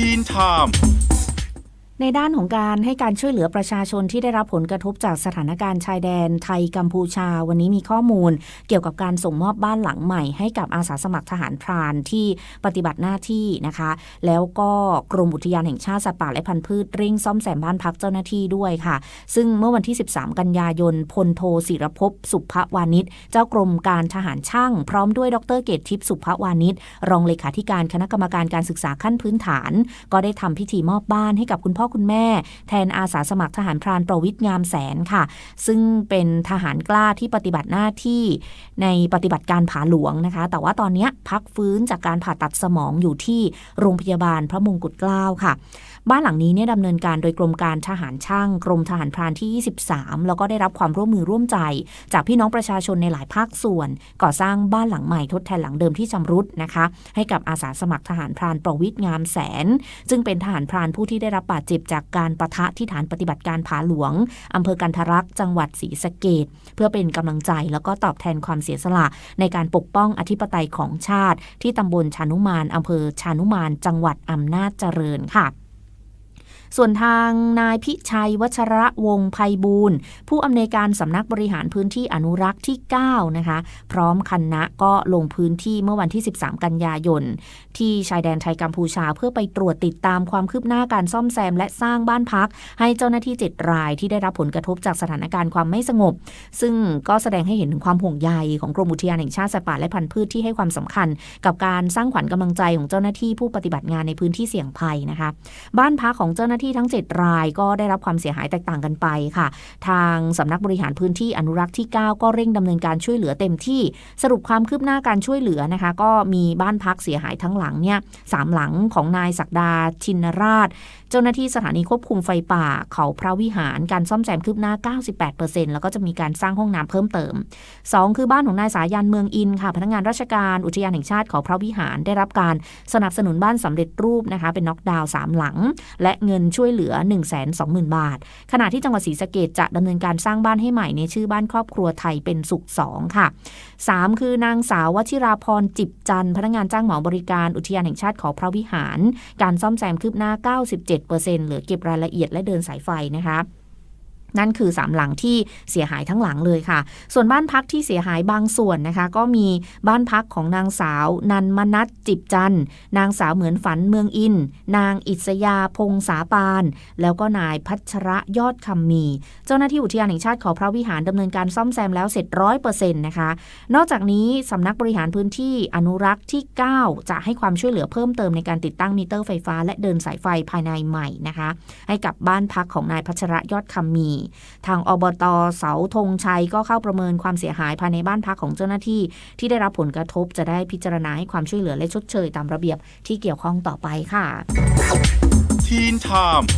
ทีนไทม์ ในด้านของการให้การช่วยเหลือประชาชนที่ได้รับผลกระทบจากสถานการณ์ชายแดนไทยกัมพูชา วันนี้มีข้อมูล เกี่ยวกับการส่งมอบบ้านหลังใหม่ ให้กับอาสาสมัครทหารพรานที่ปฏิบัติหน้าที่นะคะ แล้วก็กรมอุทยานแห่งชาติสัตว์ป่าและพันธุ์พืชเร่งซ่อมแซมบ้านพักเจ้าหน้าที่ด้วยค่ะ ซึ่งเมื่อวันที่ 13 กันยายนพลโทศิรภพสุภวานิชเจ้ากรมการทหารช่าง พร้อมด้วยดรเกตทิพย์สุภวานิชรองเลขาธิการคณะกรรมการการศึกษาขั้นพื้นฐาน ก็ได้ทำพิธีมอบบ้านให้กับคุณพ่อคุณแม่ แทนอาสาสมัครทหารพรานประวิทย์งามแสนค่ะ ซึ่งเป็นทหารกล้าที่ปฏิบัติหน้าที่ในปฏิบัติการผาหลวงนะคะ แต่ว่าตอนนี้พักฟื้นจากการผ่าตัดสมองอยู่ที่โรงพยาบาลพระมงกุฎเกล้าค่ะ บ้านหลังนี้เนี่ยดำเนินการโดยกรมการทหารช่าง กรมทหารพรานที่ 23 แล้วก็ได้รับความร่วมมือร่วมใจ จากพี่น้องประชาชนในหลายภาคส่วน ก่อสร้างบ้านหลังใหม่ทดแทนหลังเดิมที่ชำรุดนะคะ ให้กับอาสาสมัครทหารพรานประวิทย์งามแสน ซึ่งเป็นทหารพรานผู้ที่ได้รับบาดเจ็บจากการประทะที่ฐานปฏิบัติการผาหลวงอำเภอกันทรักษ์จังหวัดศรีสะเกดเพื่อเป็นกำลังใจแล้วก็ตอบแทนความเสียสละ ในการปกป้องอธิปไตยของชาติ ที่ตำบลชานุมานอำเภอชานุมาน จังหวัดอำนาจเจริญค่ะ ส่วนทางนายพิชัยวัชระวงศ์ภัยบูรณ์ผู้อำนวยการสำนักบริหารพื้นที่อนุรักษ์ที่ 9 นะคะ พร้อมคณะก็ลงพื้นที่เมื่อวันที่ 13 กันยายน ที่ชายแดนไทยกัมพูชาเพื่อไปตรวจติดตามความคืบหน้าการซ่อมแซม และสร้างบ้านพัก ให้เจ้าหน้าที่ 7 รายที่ได้รับผลกระทบจากสถานการณ์ความไม่สงบ ซึ่งก็แสดงให้เห็นถึงความห่วงใยของกรมอุทยานแห่งชาติสัตว์ป่าและพันธุ์พืชที่ให้ความสำคัญ กับการสร้างขวัญกำลังใจของเจ้าหน้าที่ผู้ปฏิบัติงานในพื้นที่เสี่ยงภัยนะคะ บ้านพักของเจ้าหน้าที่ทั้ง 7 รายก็ได้รับความเสียหายแตกต่างกันไปค่ะ ทางสำนักบริหารพื้นที่อนุรักษ์ที่ 9 ก็เร่งดำเนินการช่วยเหลือเต็มที่สรุปความคืบหน้าการช่วยเหลือนะคะ ก็มีบ้านพักเสียหายทั้งหลังเนี่ยสามหลังของนายศักดาชินราช เจ้าหน้าที่สถานีควบคุมไฟป่า เขาพระวิหารการซ่อมแซมคืบหน้า 98%แล้วก็จะมีการสร้างห้องน้ำเพิ่มเติม 2 คือบ้านของนายสายันเมืองอินค่ะพนักงานราชการอุทยานแห่งชาติเขาพระวิหารได้รับการสนับสนุนบ้านสำเร็จรูปนะคะ เป็นน็อกดาวน์สามหลัง และเงินช่วยเหลือ 1 2 0 0 0 0 บาท ขณะที่จังหวัดศรีสะเกดจะดำเนินการสร้างบ้านให้ใหม่ในชื่อบ้านครอบครัวไทยเป็นสุขสองค่ะ 3 คือนางสาววชิราพรจิบจันทร์พนักงานจ้างเหมาบริการอุทยานแห่งชาติเขาพระวิหาร การซ่อมแซมคืบหน้า 97%เหลือเก็บรายละเอียดและเดินสายไฟนะคะ นั่นคือสามหลังที่เสียหายทั้งหลังเลยค่ะ ส่วนบ้านพักที่เสียหายบางส่วนนะคะ ก็มีบ้านพักของนางสาว นันมนัทจิบจันนางสาวเหมือนฝันเมืองอิน นางอิสยาพงษาปาน แล้วก็นายพัชระยอดคำมี เจ้าหน้าที่อุทยานแห่งชาติขาพระวิหารดำเนินการซ่อมแซมแล้วเสร็จร้อยเปอร์เซ็นต์นะคะ นอกจากนี้สำนักบริหารพื้นที่อนุรักษ์ที่ 9 จะให้ความช่วยเหลือเพิ่มเติมในการติดตั้งมิเตอร์ไฟฟ้า และเดินสายไฟภายในใหม่นะคะ ให้กับบ้านพักของนายพัชระยอดคำมีทางอบตเสาธงชัยก็เข้าประเมินความเสียหายภายในบ้านพักของเจ้าหน้าที่ ที่ได้รับผลกระทบจะได้พิจารณาให้ความช่วยเหลือและชดเชยตามระเบียบที่เกี่ยวข้องต่อไปค่ะทีนไทม์